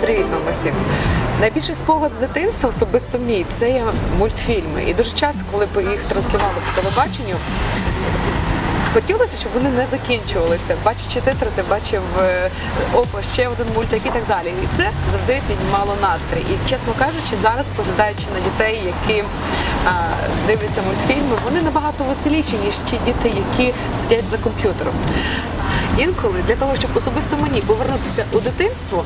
Привіт вам усім. Найбільший спогад з дитинства, особисто мій, це є мультфільми. І дуже часто, коли їх транслювали по телебаченню, хотілося, щоб вони не закінчувалися. Бачачи титри, ти бачив е, опа, ще один мультик і так далі. І це завжди піднімало настрій. І чесно кажучи, зараз поглядаючи на дітей, які а, дивляться мультфільми, вони набагато веселіші, ніж ті діти, які сидять за комп'ютером. Інколи для того, щоб особисто мені повернутися у дитинство,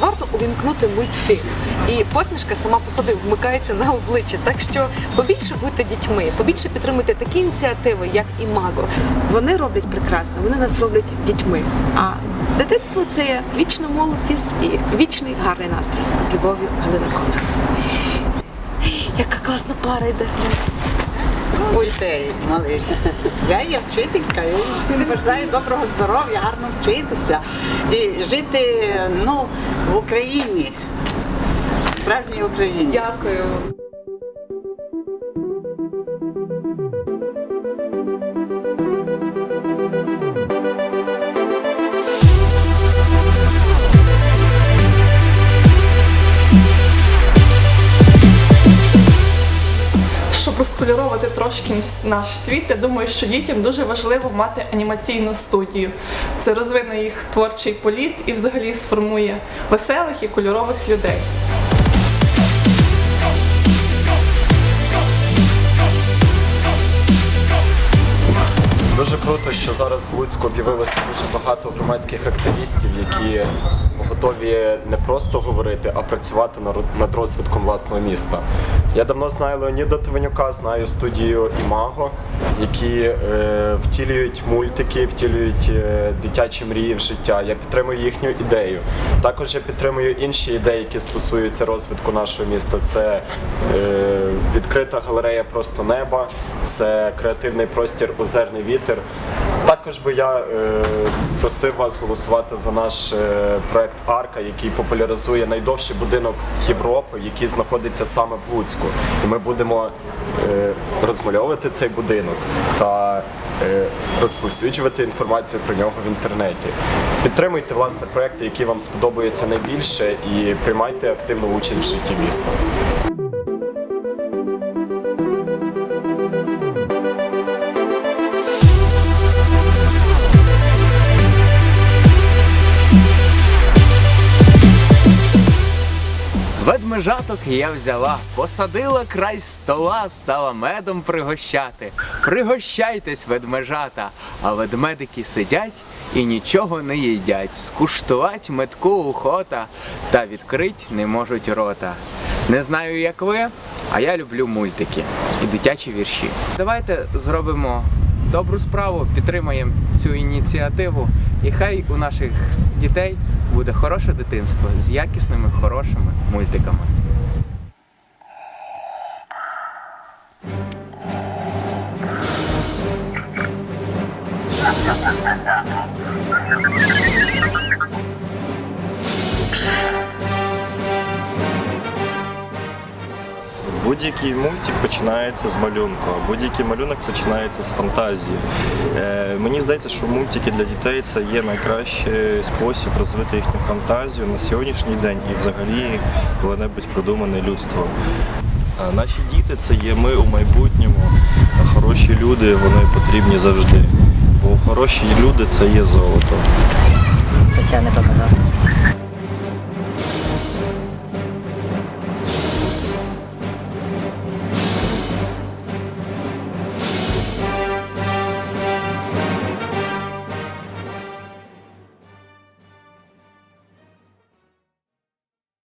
варто увімкнути мультфільм. І посмішка сама по собі вмикається на обличчя. Так що побільше будьте дітьми, побільше підтримуйте такі ініціативи, як і Маго. Вони роблять прекрасно, вони нас роблять дітьми. А дитинство це вічна молодість і вічний гарний настрій. З любов'ю Галина Коня. Яка класна пара йде. Ой, дітей малих. Я є вчителька, я їм всім бажаю доброго здоров'я, гарно вчитися і жити ну, в Україні, в справжній Україні. Дякую. Розкольоровувати трошки наш світ, я думаю, що дітям дуже важливо мати анімаційну студію. Це розвине їх творчий політ і взагалі сформує веселих і кольорових людей. Дуже круто, що зараз в Луцьку об'явилося дуже багато громадських активістів, які готові не просто говорити, а працювати над розвитком власного міста. Я давно знаю Леоніда Товенюка, знаю студію Імаго, які е, втілюють мультики, втілюють е, дитячі мрії в життя. Я підтримую їхню ідею. Також я підтримую інші ідеї, які стосуються розвитку нашого міста. Це е, відкрита галерея просто неба, це креативний простір Озерний вітер. Також би я е, просив вас голосувати за наш е, проект Арка, який популяризує найдовший будинок Європи, який знаходиться саме в Луцьку. І ми будемо е, розмальовувати цей будинок та розповсюджувати інформацію про нього в інтернеті. Підтримуйте власне проекти, які вам сподобаються найбільше, і приймайте активну участь в житті міста. Ведмежаток я взяла, посадила край стола, стала медом пригощати. Пригощайтесь, ведмежата, а ведмедики сидять і нічого не їдять. Скуштувать метку охота, та відкрить не можуть рота. Не знаю, як ви, а я люблю мультики і дитячі вірші. Давайте зробимо добру справу, підтримаємо цю ініціативу, і хай у наших дітей буде хороше дитинство з якісними, хорошими мультиками. Будь-який мультик починається з малюнку, а будь-який малюнок починається з фантазії. Е, мені здається, що мультики для дітей це є найкращий спосіб розвити їхню фантазію на сьогоднішній день і взагалі коли-небудь придумане людство. Наші діти це є ми у майбутньому, а хороші люди вони потрібні завжди. Бо хороші люди це є золото. Щось я не показав.